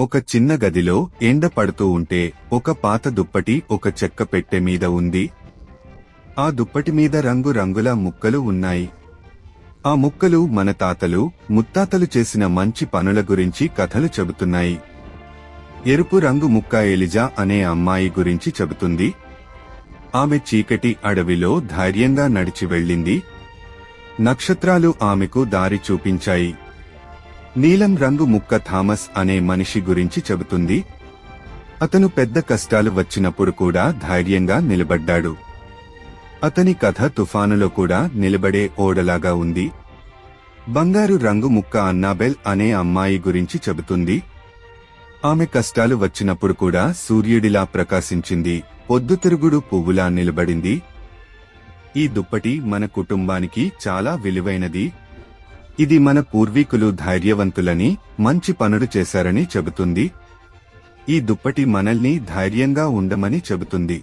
ఒక చిన్న గదిలో ఎండ పడుతూ ఉంటే ఒక పాత దుప్పటి ఒక చెక్క పెట్టె మీద ఉంది. ఆ దుప్పటి మీద రంగు రంగుల ముక్కలు ఉన్నాయి. ఆ ముక్కలు మన తాతలు ముత్తాతలు చేసిన మంచి పనుల గురించి కథలు చెబుతున్నాయి. ఎరుపు రంగు ముక్క ఎలిజా అనే అమ్మాయి గురించి చెబుతుంది. ఆమె చీకటి అడవిలో ధైర్యంగా నడిచి వెళ్ళింది. నక్షత్రాలు ఆమెకు దారి చూపించాయి. నీలం రంగు ముక్క థామస్ అనే మనిషి గురించి చెబుతుంది. అతను పెద్ద కష్టాలు వచ్చినప్పుడు కూడా ధైర్యంగా నిలబడ్డాడు. అతని కథ తుఫానులో కూడా నిలబడే ఓడలాగా ఉంది. బంగారు రంగు ముక్క అన్నాబెల్ అనే అమ్మాయి గురించి చెబుతుంది. ఆమె కష్టాలు వచ్చినప్పుడు కూడా సూర్యుడిలా ప్రకాశించింది. పొద్దుతిరుగుడు పువ్వులా నిలబడింది. ఈ దుప్పటి మన కుటుంబానికి చాలా విలువైనది. ఇది మన పూర్వీకులు ధైర్యవంతులని మంచి పనులు చేశారని చెబుతుంది. ఈ దుప్పటి మనల్ని ధైర్యంగా ఉండమని చెబుతుంది.